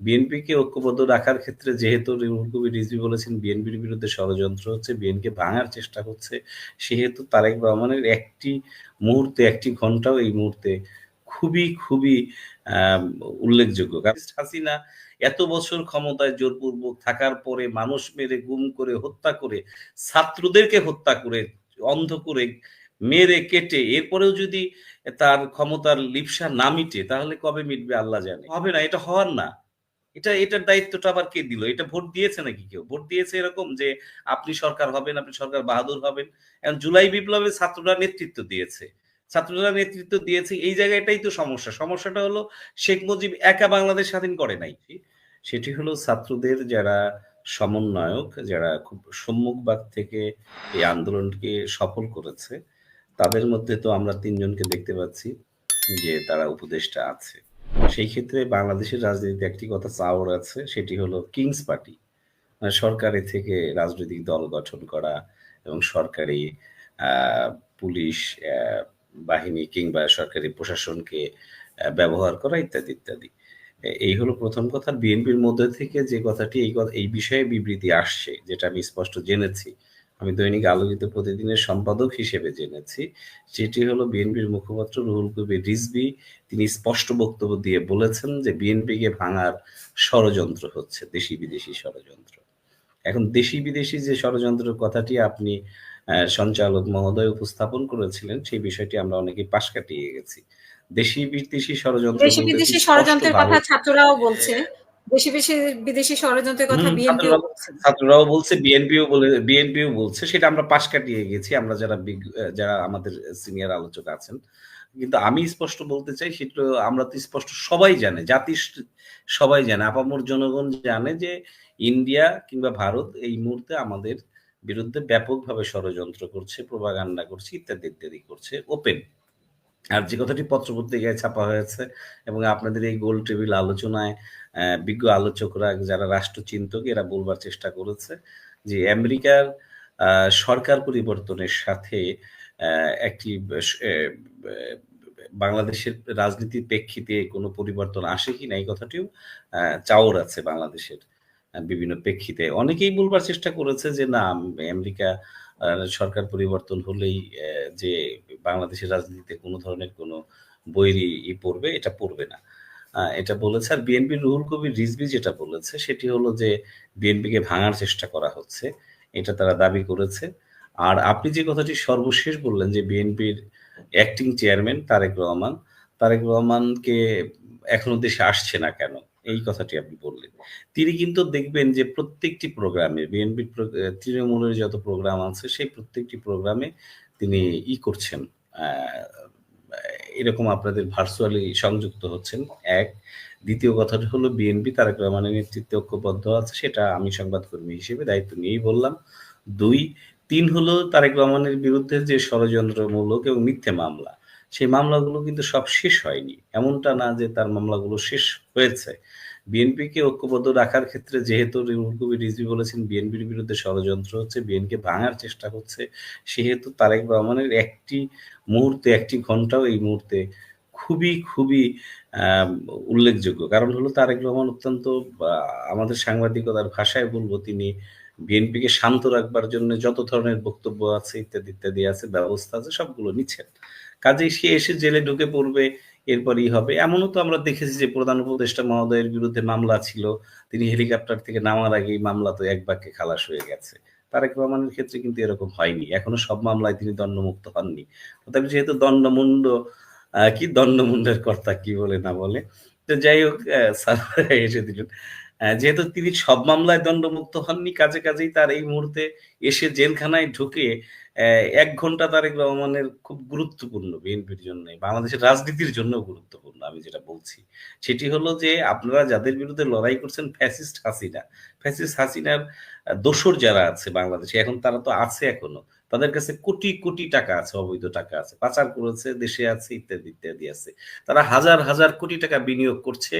বিএনপিকে ঐক্যবদ্ধ রাখার ক্ষেত্রে যেহেতু রুহুল কবির রিজভী বলেছেন, বিএনপির বিরুদ্ধে ষড়যন্ত্র হচ্ছে বিএনকে ভাঙার চেষ্টা হচ্ছে সেহেতু তারেক রহমানের একটি মুহূর্তে, একটি ঘন্টাও এই মুহূর্তে খুবই খুবই উল্লেখযোগ্য। হাসিনা এত বছর ক্ষমতায় জোরপূর্বক থাকার পরে মানুষ মেরে, গুম করে, হত্যা করে, ছাত্রদেরকে হত্যা করে, অন্ধ করে মেরে, কেটে, এরপরেও যদি তার ক্ষমতার লিপসা না মিটে, তাহলে কবে মিটবে আল্লাহ জানে। হবে না, এটা হওয়ার না। এটা, এটার দায়িত্বটা আবার কে দিল? এটা ভোট দিয়েছে নাকি কেউ? ভোট দিয়েছে এরকম যে আপনি সরকার হবেন, আপনি সরকার বাহাদুর হবেন। এখন জুলাই বিপ্লবে ছাত্ররা নেতৃত্ব দিয়েছে। ছাত্ররা নেতৃত্ব দিয়েছে, এই জায়গাটাই তো সমস্যা। সমস্যাটা হলো শেখ মুজিব একা বাংলাদেশ স্বাধীন করে নাই। সেটি হলো ছাত্রদের যারা সমন্বয়ক, যারা খুব সম্মুখবাদ থেকে এই আন্দোলনকে সফল করেছে, তাদের মধ্যে তো আমরা তিনজনকে দেখতে পাচ্ছি যে তারা উপদেষ্টা আছে। সেই ক্ষেত্রে বাংলাদেশের রাজনীতিতে একটি কথা চাওয়ার আছে, সেটি হলো কিংস পার্টি সরকারি থেকে রাজনৈতিক দল গঠন করা এবং সরকারি পুলিশ বাহিনী কিংবা সরকারি প্রশাসনকে ব্যবহার করা ইত্যাদি ইত্যাদি। এই হলো প্রথম কথা। বিএনপির মধ্যে থেকে যে কথাটি এই এই বিষয়ে বিবৃতি আসছে, যেটা আমি স্পষ্ট জেনেছি আমি দৈনিক আলোকিত প্রতিদিনের সম্পাদক হিসেবে জেনেছি সেটি হলো বিএনপির মুখপাত্র রুহুল কবির রিজবি তিনি স্পষ্ট বক্তব্য দিয়ে বলেছেন যে বিএনপিকে ভাঙার ষড়যন্ত্র হচ্ছে দেশি বিদেশি ষড়যন্ত্র। এখন দেশি বিদেশি যে ষড়যন্ত্রের কথাটি আপনি সঞ্চালক মহোদয় উপস্থাপন করেছিলেন সেই বিষয়টি আমরা অনেকে পাশ কাটিয়ে গেছি। দেশি বিদেশি ষড়যন্ত্র দেশি বিদেশি ষড়যন্ত্রের কথা ছাত্ররাও বলছে। দেশি বেশি বিদেশি ষড়যন্ত্রের কথা ছাত্ররাও বলছে। বিএনপিও বলে বিএনপিও বলছে সেটা আমরা পাশ কাটিয়ে গেছি আমরা যারা যারা আমাদের সিনিয়র আলোচক আছেন। কিন্তু আমি স্পষ্ট বলতে চাই সেটা আমরা তো স্পষ্ট সবাই জানে জাতি সবাই জানে আপামর জনগণ জানে যে ইন্ডিয়া কিংবা ভারত এই মুহূর্তে আমাদের বিরুদ্ধে ব্যাপকভাবে ষড়যন্ত্র করছে প্রভাগান্ডা করছে ইত্যাদি ইত্যাদি করছে ওপেন আর যে কথাটি পত্রপত্রিকায় ছাপা হয়েছে এবং আপনাদের এই গোল টেবিল আলোচনায় বিজ্ঞ আলোচকরা যারা রাষ্ট্রচিন্তক, এরা বলবার চেষ্টা করেছে যে আমেরিকার সরকার পরিবর্তনের সাথে একটি বাংলাদেশের রাজনীতির প্রেক্ষিতে কোনো পরিবর্তন আসে কি না এই কথাটিও চাওর আছে বাংলাদেশের বিভিন্ন প্রেক্ষিতে। অনেকেই বলবার চেষ্টা করেছে যে না আমেরিকা সরকার পরিবর্তন হলেই যে বাংলাদেশের রাজনীতিতে কোনো ধরনের কোনো বৈরি ই পড়বে, এটা পড়বে না। এটা বলেছে, আর বিএনপি রুহুল কবির রিজবি যেটা বলেছে, সেটি হলো যে বিএনপিকে ভাঙার চেষ্টা করা হচ্ছে, এটা তারা দাবি করেছে। আর আপনি যে কথাটি সর্বশেষ বললেন যে বিএনপির অ্যাক্টিং চেয়ারম্যান তারেক রহমান, তারেক রহমানকে এখনও দেশে আসছে না কেন? এই কথাটি আপনি বললেন। তিনি কিন্তু দেখবেন যে প্রত্যেকটি প্রোগ্রামে বিএনপি তৃণমূলের যত প্রোগ্রাম আছে, সেই প্রত্যেকটি প্রোগ্রামে তিনি ই করছেন। এরকম আপনাদের ভার্চুয়ালি সংযুক্ত হচ্ছেন। এক, দ্বিতীয় কথাটি হলো বিএনপি তারেক রহমানের নেতৃত্বে ঐক্যবদ্ধ আছে, সেটা আমি সংবাদকর্মী হিসেবে দায়িত্ব নিয়েই বললাম। দুই, তিন হলো তারেক রহমানের বিরুদ্ধে যে ষড়যন্ত্রমূলক এবং মিথ্যে মামলা সেই মামলাগুলো কিন্তু সব শেষ হয়নি। এমনটা না যে তার মামলাগুলো শেষ হয়েছে। বিএনপিকে ঐক্যবদ্ধ রাখার ক্ষেত্রে যেহেতু রিমুল কবির রিজভি বলেছেন, বিএনপির বিরুদ্ধে ষড়যন্ত্র হচ্ছে, বিএনকে ভাঙার চেষ্টা হচ্ছে, সেহেতু তারেক রহমানের একটি মুহূর্তে, একটি ঘন্টাও এই মুহূর্তে খুবই খুবই উল্লেখযোগ্য। কারণ হলো তারেক রহমান অত্যন্ত আমাদের সাংবাদিকতার ভাষায় বলব, তিনি বিএনপিকে শান্ত রাখবার জন্য যত ধরনের বক্তব্য আছে, ইত্যাদি ইত্যাদি আছে, ব্যবস্থা আছে, সবগুলো নিচ্ছেন। কাজেই সে এসে জেলে ঢুকে পড়বে, এরপরই হবে। এমনও তো আমরা দেখেছি যে প্রধান উপদেষ্টা মহোদয়ের বিরুদ্ধে মামলা ছিল। তিনি হেলিকপ্টার থেকে নামার আগেই মামলা তো এক বাক্যে খালাস হয়ে গেছে। তারেক রহমানের ক্ষেত্রে কিন্তু এরকম হয়নি। এখনও সব মামলায় তিনি দণ্ডমুক্ত হননি। তথাপি যেহেতু দণ্ডমুণ্ড কি দণ্ডমুণ্ডের কর্তা কি বলে না বলে। তো যাই হোক স্যার এসে দিলেন। যেহেতু তিনি সব মামলায় দণ্ডমুক্ত হননি, কাজে কাজেই তার এই মুহূর্তে এসে জেলখানায় ঢুকে এক ঘণ্টা তারেক রহমানের খুব গুরুত্বপূর্ণ বিএনপির জন্য বাংলাদেশের রাজনীতির জন্য গুরুত্বপূর্ণ, আমি যেটা বলছি। সেটি হলো যে, আপনারা যাদের বিরুদ্ধে লড়াই করছেন ফ্যাসিস্ট হাসিনা, ফ্যাসিস্ট হাসিনার দোসর যারা আছে বাংলাদেশে, এখন তারা তো আছে এখনও, তাদের কাছে কোটি কোটি টাকা আছে, অবৈধ টাকা আছে, পাচার করেছে, দেশে আছে, ইত্যাদি ইত্যাদি আছে। তারা হাজার হাজার কোটি টাকা বিনিয়োগ করছে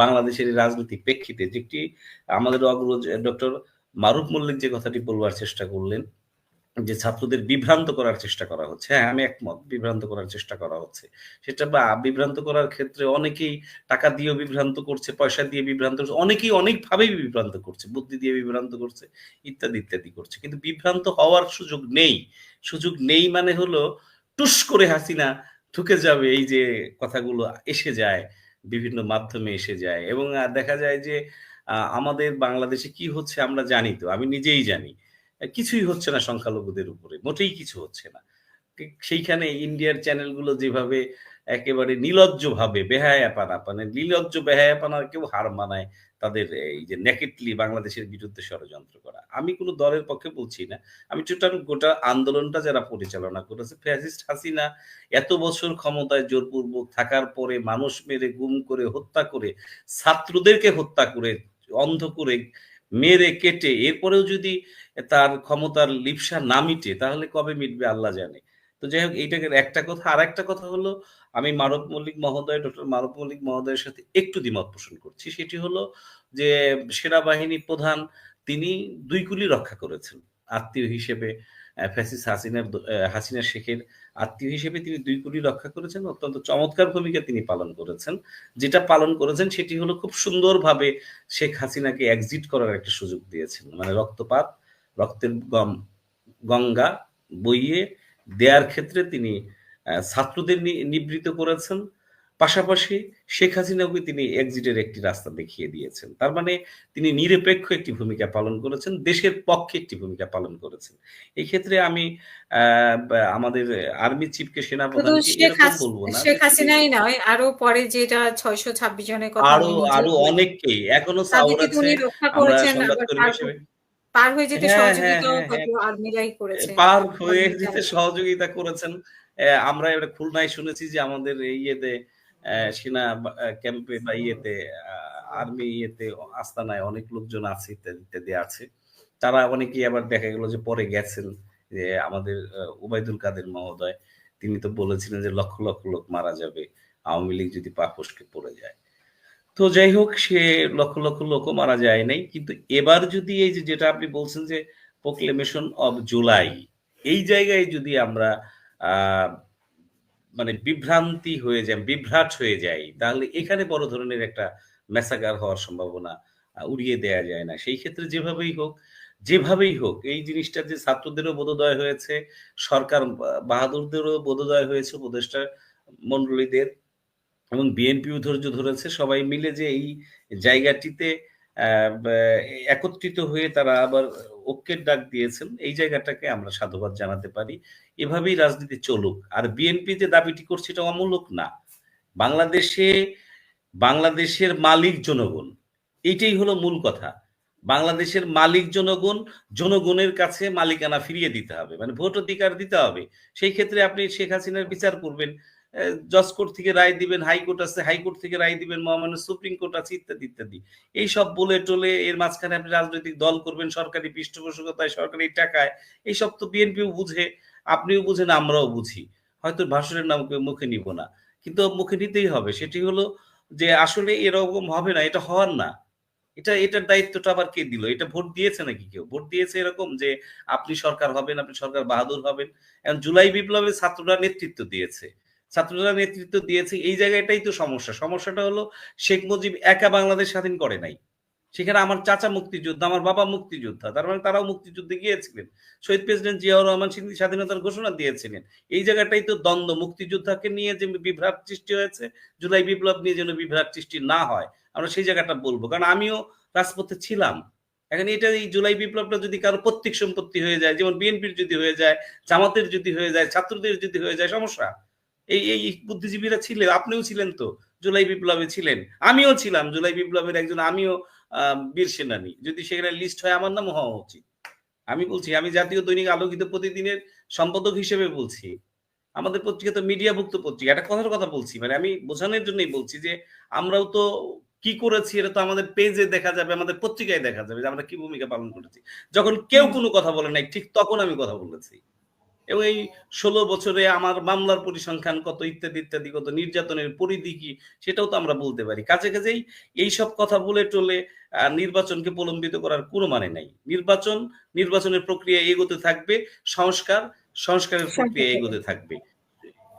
বাংলাদেশের রাজনৈতিক প্রেক্ষিতে, যেটি আমাদের অগ্রজ ডক্টর মারুফ মল্লিক যে কথাটি বলবার চেষ্টা করলেন যে ছাত্রদের বিভ্রান্ত করার চেষ্টা করা হচ্ছে। হ্যাঁ আমি একমত, বিভ্রান্ত করার চেষ্টা করা হচ্ছে। সেটা বা বিভ্রান্ত করার ক্ষেত্রে অনেকেই টাকা দিয়েও বিভ্রান্ত করছে, পয়সা দিয়ে বিভ্রান্ত করছে, অনেকেই অনেকভাবেই বিভ্রান্ত করছে, বুদ্ধি দিয়ে বিভ্রান্ত করছে, ইত্যাদি ইত্যাদি করছে। কিন্তু বিভ্রান্ত হওয়ার সুযোগ নেই। সুযোগ নেই মানে হলো টুস করে হাসিনা ঢুকে যাবে, এই যে কথাগুলো এসে যায়, বিভিন্ন মাধ্যমে এসে যায়। এবং দেখা যায় যে আমাদের বাংলাদেশে কি হচ্ছে আমরা জানি তো, আমি নিজেই জানি। কিছুই হচ্ছে না সংখ্যালঘুদের উপরে, মোটেই কিছু হচ্ছে না। সেইখানে ইন্ডিয়ার চ্যানেলগুলো যেভাবে একেবারে নিলজ্জ ভাবে বেহায়াপানা মানে নিলজ্জ বেহায়াপানার কেউ হার মানায় তাদের এই যে নেকেটলি বাংলাদেশের বিরুদ্ধে ষড়যন্ত্র করা। আমি কোনো দলের পক্ষে বলছি না। আমি টোটাল গোটা আন্দোলনটা যারা পরিচালনা করেছে, ফ্যাসিস্ট হাসিনা এত বছর ক্ষমতায় জোরপূর্বক থাকার পরে মানুষ মেরে, গুম করে, হত্যা করে, ছাত্রদেরকে হত্যা করে, অন্ধ করে মেরে, কেটে, এরপরেও যদি তার ক্ষমতার লিপসা না মিটে, তাহলে কবে মিটবে আল্লাহ জানে। তো যাই হোক, এইটাকে একটা কথা আর একটা কথা হলো, আমি মারব মল্লিক মহোদয়, ডক্টর মারব মল্লিক মহোদয়ের সাথে একটু দ্বিমত পোষণ করছি। সেটি হলো যে সেনাবাহিনী প্রধান তিনি দুই কুলি রক্ষা করেছেন। আত্মীয় হিসেবে ফ্যাসিস হাসিনার হাসিনা শেখের আত্মীয় হিসেবে তিনি দুই কুলি রক্ষা করেছেন। অত্যন্ত চমৎকার ভূমিকা তিনি পালন করেছেন। যেটা পালন করেছেন, সেটি হলো খুব সুন্দরভাবে শেখ হাসিনাকে এক্সিট করার একটা সুযোগ দিয়েছেন। মানে রক্তপাত রক্তের গঙ্গা বইয়ে দেয়ার ক্ষেত্রে তিনি ছাত্রদের নিবৃত করেছেন। পাশাপাশি শেখ হাসিনাকে তিনি এক্সিটের একটি রাস্তা দেখিয়ে দিয়েছেন। তার মানে তিনি নিরপেক্ষ একটি ভূমিকা পালন করেছেন দেশের পক্ষে একটি ভূমিকা পালন করেছেন। এই ক্ষেত্রে আমি আমাদের আর্মি চিফকে সেনাপ্রধানকে বলব না। শেখ হাসিনাই নয় আরও পরে যেটা ছয়শো ছাব্বিশ জনের কথা আরও আরও অনেকেই এখনও সাউর আছে আমরা সংবাদকর্মী হিসেবে। পার হয়ে যেতে হ্যাঁ, সহযোগিতা আর্মিরাই করেছে। পার হয়ে যেতে সহযোগিতা করেছেন। আমরা খুলনায় শুনেছি যে আমাদের ইয়েতে সেনা ক্যাম্পে বা ইয়েতে আর্মি ইয়েতে আস্তানায় অনেক লোকজন আছে ইত্যাদি ইত্যাদি আছে। তারা অনেকেই আবার দেখা গেল যে পরে গেছেন যে আমাদের উবাইদুল কাদের মহোদয়। তিনি তো বলেছিলেন যে লক্ষ লক্ষ লোক মারা যাবে আওয়ামী লীগ যদি পা ফসকে পড়ে যায়। তো যাই হোক, সে লক্ষ লক্ষ লোকও মারা যায় নাই। কিন্তু এবার যদি এই যে যেটা আপনি বলছেন যে প্রোক্লেমেশন অব জুলাই এই জায়গায় যদি আমরা মানে বিভ্রান্তি হয়ে যায় বিভ্রাট হয়ে যায় তাহলে এখানে বড় ধরনের একটা মেসাগার হওয়ার সম্ভাবনা উড়িয়ে দেয়া যায় না। সেই ক্ষেত্রে যেভাবেই হোক যেভাবেই হোক, এই জিনিসটা যে ছাত্রদেরও বোধোদয় হয়েছে, সরকার বাহাদুরদেরও বোধোদয় হয়েছে, উপদেষ্টা মন্ডলীদের এবং বিএনপিও ধৈর্য ধরেছে। সবাই মিলে যে এই জায়গাটিতে একত্রিত হয়ে তারা আবার ঐক্যের ডাক দিয়েছেন, এই জায়গাটাকে আমরা সাধুবাদ জানাতে পারি। এভাবেই রাজনীতি চলুক। আর বিএনপি যে দাবিটি করছে এটা অমূলক না। বাংলাদেশে, বাংলাদেশের মালিক জনগণ, এইটাই হলো মূল কথা। বাংলাদেশের মালিক জনগণ, জনগণের কাছে মালিকানা ফিরিয়ে দিতে হবে। মানে ভোট অধিকার দিতে হবে। সেই ক্ষেত্রে আপনি শেখ হাসিনার বিচার করবেন। জজ কোর্ট থেকে রায় দিবেন, হাইকোর্ট আছে, হাইকোর্ট থেকে রায় দিবেন, মহামান্য সুপ্রিম কোর্ট আছে, ইত্যাদি ইত্যাদি। এই সব বলে টলে এর মাঝখানে আপনি রাজনৈতিক দল করবেন, সরকারি পৃষ্ঠপোষকতায়, সরকারি টাকায় এইসব তো বিএনপিও বুঝে, আপনিও বুঝেন, আমরাও বুঝি। হয়তো ভাষণের নাম মুখে নিব না, কিন্তু মুখে নিতেই হবে। সেটি হলো যে আসলে এরকম হবে না, এটা হওয়ার না। এটা, এটার দায়িত্বটা আবার কে দিল? এটা ভোট দিয়েছে নাকি কেউ? ভোট দিয়েছে এরকম যে আপনি সরকার হবেন, আপনি সরকার বাহাদুর হবেন। এখন জুলাই বিপ্লবে ছাত্ররা নেতৃত্ব দিয়েছে। ছাত্ররা নেতৃত্ব দিয়েছে, এই জায়গাটাই তো সমস্যা। সমস্যাটা হলো শেখ মুজিব একা বাংলাদেশ স্বাধীন করে নাই। সেখানে আমার চাচা মুক্তিযোদ্ধা, আমার বাবা মুক্তিযোদ্ধা, তার মানে তারাও মুক্তিযুদ্ধে গিয়েছিলেন। শহীদ প্রেসিডেন্ট জিয়াউর রহমান সিং স্বাধীনতার ঘোষণা দিয়েছিলেন। এই জায়গাটাই তো দ্বন্দ্ব। মুক্তিযোদ্ধাকে নিয়ে যে বিভ্রাট সৃষ্টি হয়েছে, জুলাই বিপ্লব নিয়ে যেন বিভ্রাট সৃষ্টি না হয়, আমরা সেই জায়গাটা বলব। কারণ আমিও রাজপথে ছিলাম। এখন এটা এই জুলাই বিপ্লবটা যদি কারও প্রত্যেক সম্পত্তি হয়ে যায়, যেমন বিএনপির যদি হয়ে যায়, জামাতের যদি হয়ে যায়, ছাত্রদের যদি হয়ে যায়, সমস্যা। এই এই বুদ্ধিজীবীরা ছিলেন আপনিও ছিলেন তো জুলাই বিপ্লবে ছিলেন। আমিও ছিলাম জুলাই বিপ্লবের একজন আমিও বীর সেনানী। যদি সেখানে লিস্ট হয় আমার নাম হওয়া উচিত। আমি বলছি আমি জাতীয় দৈনিক আলোকিত প্রতিদিনের সম্পাদক হিসেবে বলছি। আমাদের পত্রিকা তো মিডিয়াভুক্ত পত্রিকা একটা কথার কথা বলছি। মানে আমি বোঝানোর জন্যই বলছি যে আমরাও তো কি করেছি এটা তো আমাদের পেজে দেখা যাবে আমাদের পত্রিকায় দেখা যাবে যে আমরা কি ভূমিকা পালন করেছি। যখন কেউ কোনো কথা বলে নাই ঠিক তখন আমি কথা বলেছি। এবং এই ষোলো বছরে আমার মামলার পরিসংখ্যান কত ইত্যাদি ইত্যাদি কত নির্যাতনের পরিধি কি সেটাও তো আমরা বলতে পারি। কাছে কাছেই এইসব কথা বলে টলে নির্বাচনকে প্রলম্বিত করার কোনো মানে নাই। নির্বাচন নির্বাচনের প্রক্রিয়া এগোতে থাকবে সংস্কার সংস্কারের প্রক্রিয়া এগোতে থাকবে।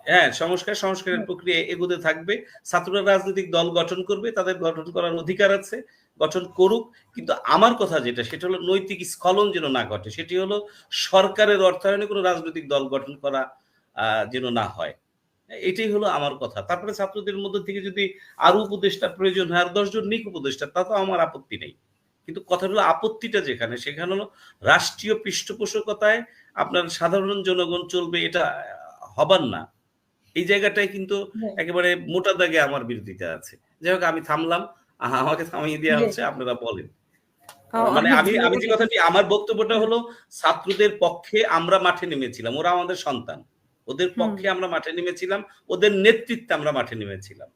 হ্যাঁ সংস্কার সংস্কারের প্রক্রিয়া এগোতে থাকবে। ছাত্ররা রাজনৈতিক দল গঠন করবে তাদের গঠন করার অধিকার আছে। গঠন করুক। কিন্তু আমার কথা যেটা সেটা হলো নৈতিক স্খলন যেন না ঘটে সেটি হলো সরকারের অর্থায়নে কোনো রাজনৈতিক দল গঠন করা যেন না হয়। এটাই হলো আমার কথা। তারপরে ছাত্রদের মধ্যে থেকে যদি আরও উপদেষ্টা প্রয়োজন হয় আর দশজন নিক উপদেষ্টা তা তো আমার আপত্তি নেই। কিন্তু কথা হলো আপত্তিটা যেখানে সেখানে হলো রাষ্ট্রীয় পৃষ্ঠপোষকতায় আপনার সাধারণ জনগণ চলবে এটা হবার না। এই জায়গাটায় কিন্তু হ্যাঁ। একেবারে মোটা দাগে আমার বিরোধিতা আছে। যাই হোক আমি থামলাম। আমাকে থামিয়ে দেওয়া হচ্ছে আপনারা বলেন। মানে আমি আমি যে কথাটি আমার বক্তব্যটা হলো ছাত্রদের পক্ষে আমরা মাঠে নেমেছিলাম ওরা আমাদের সন্তান। ওদের পক্ষে আমরা মাঠে নেমেছিলাম ওদের নেতৃত্বে আমরা মাঠে নেমেছিলাম।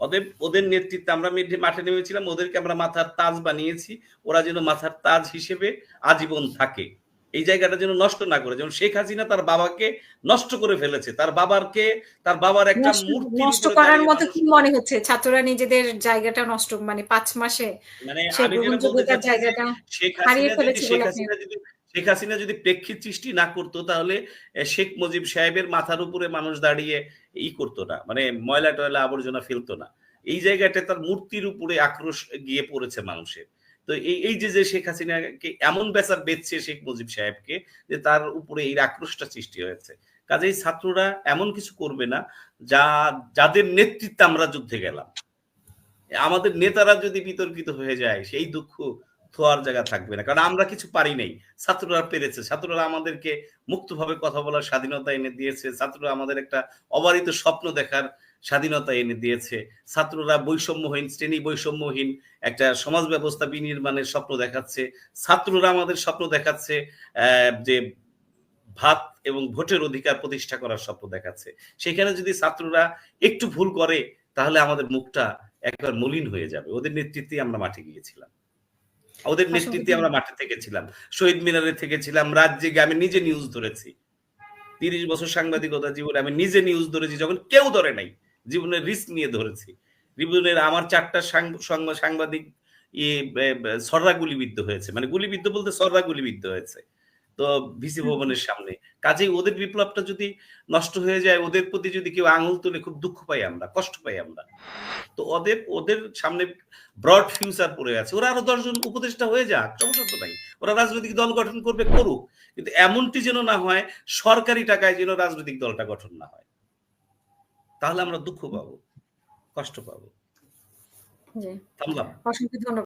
ওদের ওদের নেতৃত্বে আমরা মেঠে- মাঠে নেমেছিলাম ওদেরকে আমরা মাথার তাজ বানিয়েছি ওরা যেন মাথার তাজ হিসেবে আজীবন থাকে। এই জায়গাটা যেন নষ্ট না করে যেমন শেখ হাসিনা তার বাবাকে নষ্ট করে ফেলেছে তার বাবারকে তার বাবার একটা মূর্তি নষ্ট করার মতো কি মনে হচ্ছে? ছাত্ররা নিজেদের জায়গাটা নষ্ট মানে পাঁচ মাসে মানে আমি যেটা বলতে গ্রহণযোগ্যতার চাচ্ছি যে জায়গাটা শেখ হাসিনা যদি শেখ হাসিনা যদি শেখ হাসিনা যদি প্রেক্ষিত সৃষ্টি না করতো তাহলে শেখ মুজিব সাহেবের মাথার উপরে মানুষ দাঁড়িয়ে ই করতো না মানে ময়লা টয়লা আবর্জনা ফেলতো না। এই জায়গাটা তার মূর্তির উপরে আক্রোশ গিয়ে পড়েছে মানুষের। তো এই এই যে যে শেখ হাসিনাকে এমন বেচার বেচছে শেখ মুজিব সাহেবকে যে তার উপরে এই আক্রোশটা সৃষ্টি হয়েছে। কাজেই ছাত্ররা এমন কিছু করবে না যা, যাদের নেতৃত্বে আমরা যুদ্ধে গেলাম। আমাদের নেতারা যদি বিতর্কিত হয়ে যায়, সেই দুঃখ থোয়ার জায়গা থাকবে না। কারণ আমরা কিছু পারি নাই। ছাত্ররা পেরেছে। ছাত্ররা আমাদেরকে মুক্তভাবে কথা বলার স্বাধীনতা এনে দিয়েছে। ছাত্ররা আমাদের একটা অবারিত স্বপ্ন দেখার স্বাধীনতা এনে দিয়েছে। ছাত্ররা বৈষম্যহীন, শ্রেণি বৈষম্যহীন একটা সমাজ ব্যবস্থা বিনির্মাণের স্বপ্ন দেখাচ্ছে। ছাত্ররা আমাদের স্বপ্ন দেখাচ্ছে যে ভাত এবং ভোটের অধিকার প্রতিষ্ঠা করার স্বপ্ন দেখাচ্ছে। সেখানে যদি ছাত্ররা একটু ভুল করে, তাহলে আমাদের মুখটা একবার মলিন হয়ে যাবে। ওদের নেতৃত্বে আমরা মাঠে গিয়েছিলাম। ওদের নেতৃত্বে আমরা মাঠে থেকেছিলাম। শহীদ মিনারে থেকেছিলাম। রাজ্যে গিয়ে আমি নিজে নিউজ ধরেছি। তিরিশ বছর সাংবাদিকতা জীবনে আমি নিজে নিউজ ধরেছি যখন কেউ ধরে নাই। জীবনের রিস্ক নিয়ে ধরেছি। জীবনের আমার চারটা সাংবাদিক ইয়ে, সররা গুলিবিদ্ধ হয়েছে। মানে গুলিবিদ্ধ বলতে সররা গুলিবিদ্ধ হয়েছে। তো ভিসি ভবনের সামনে। কাজেই ওদের বিপ্লবটা যদি নষ্ট হয়ে যায় ওদের প্রতি যদি কেউ আঙুল তুলে খুব দুঃখ পাই আমরা কষ্ট পাই আমরা। তো ওদের ওদের সামনে ব্রড ফিউচার পড়ে আছে। ওরা আরও দশজন উপদেষ্টা হয়ে যাক সমস্যা তো নাই। ওরা রাজনৈতিক দল গঠন করবে করুক। কিন্তু এমনটি যেন না হয় সরকারি টাকায় যেন রাজনৈতিক দলটা গঠন না হয়। তাহলে আমরা দুঃখ পাবো কষ্ট পাবো। থামলাম অসংখ্য ধন্যবাদ।